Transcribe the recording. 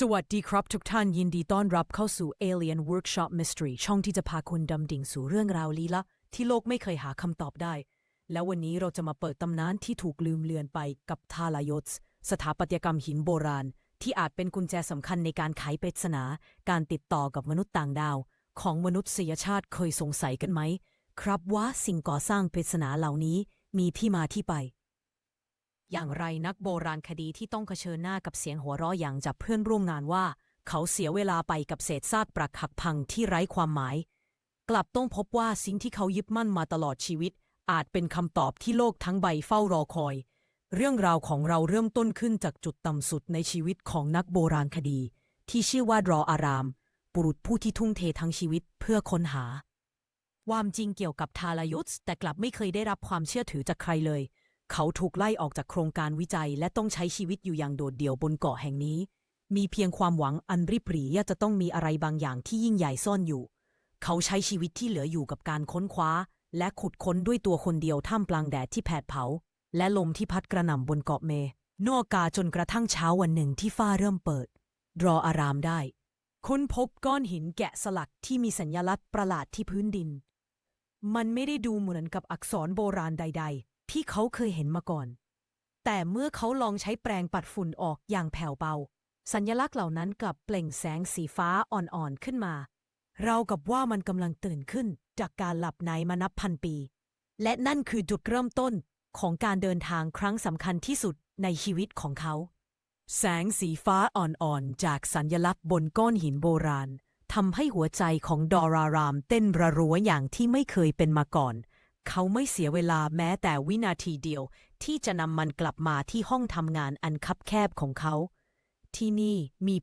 สวัสดีครับทุกท่านยินดีต้อนรับเข้าสู่ Alien Workshop Mystery ช่องที่จะพาคุณดำดิ่งสู่เรื่องราวลี้ลับที่โลกไม่เคยหาคำตอบได้ แล้ววันนี้เราจะมาเปิดตำนานที่ถูกลืมเลือนไปกับทาลายศสถาปัตยกรรมหินโบราณ ที่อาจเป็นกุญแจสำคัญในการไขปริศนา การติดต่อกับมนุษย์ต่างดาว ของมนุษยชาติเคยสงสัยกันไหม ครับว่าสิ่งก่อสร้างปริศนาเหล่านี้มีที่มาที่ไป อย่างไรนักโบราณคดีที่ต้องเผชิญหน้ากับเสียงหัวเราะอย่างจากเพื่อนร่วมงานว่า เขาเสียเวลาไปกับเศษซากปรักหักพังที่ไร้ความหมาย กลับต้องพบว่าสิ่งที่เขายึดมั่นมาตลอดชีวิต อาจเป็นคำตอบที่โลกทั้งใบเฝ้ารอคอย เรื่องราวของเราเริ่มต้นขึ้นจากจุดต่ำสุดในชีวิตของนักโบราณคดี ที่ชื่อว่ารออาราม บุรุษผู้ที่ทุ่มเททั้งชีวิตเพื่อค้นหาความจริงเกี่ยวกับทาลายุทธแต่กลับไม่เคยได้รับความเชื่อถือจากใครเลย เขาถูกไล่ออกจากโครงการวิจัย และต้องใช้ชีวิตอยู่อย่างโดดเดี่ยวบนเกาะแห่งนี้ มีเพียงความหวังอันริบหรี่ว่าจะต้องมีอะไรบางอย่างที่ยิ่งใหญ่ซ่อนอยู่ เขาใช้ชีวิตที่เหลืออยู่กับการค้นคว้า และขุดค้นด้วยตัวคนเดียวท่ามกลางแดดที่แผดเผา และลมที่พัดกระหน่ำบนเกาะเมนอกกาจนกระทั่งเช้าวันหนึ่งที่ฟ้าเริ่มเปิด รออารามได้ค้นพบก้อนหินแกะสลักที่มีสัญลักษณ์ประหลาดที่พื้นดิน มันไม่ได้ดูเหมือนกับอักษรโบราณใด ๆ ที่เขาเคยเห็นมาก่อน แต่เมื่อเขาลองใช้แปรงปัดฝุ่นออกอย่างแผ่วเบา สัญลักษณ์เหล่านั้นกลับเปล่งแสงสีฟ้าอ่อนๆขึ้นมา เรากับว่ามันกำลังตื่นขึ้นจากการหลับในมานับพันปี และนั่นคือจุดเริ่มต้นของการเดินทางครั้งสำคัญที่สุดในชีวิตของเขา แสงสีฟ้าอ่อนๆ จากสัญลักษณ์บนก้อนหินโบราณทำให้หัวใจของดอรารามเต้นระรัวอย่างที่ไม่เคยเป็นมาก่อน เขาไม่เสียเวลาแม้แต่วินาทีเดียว ที่จะนำมันกลับมาที่ห้องทำงานอันคับแคบของเขา ที่นี่มี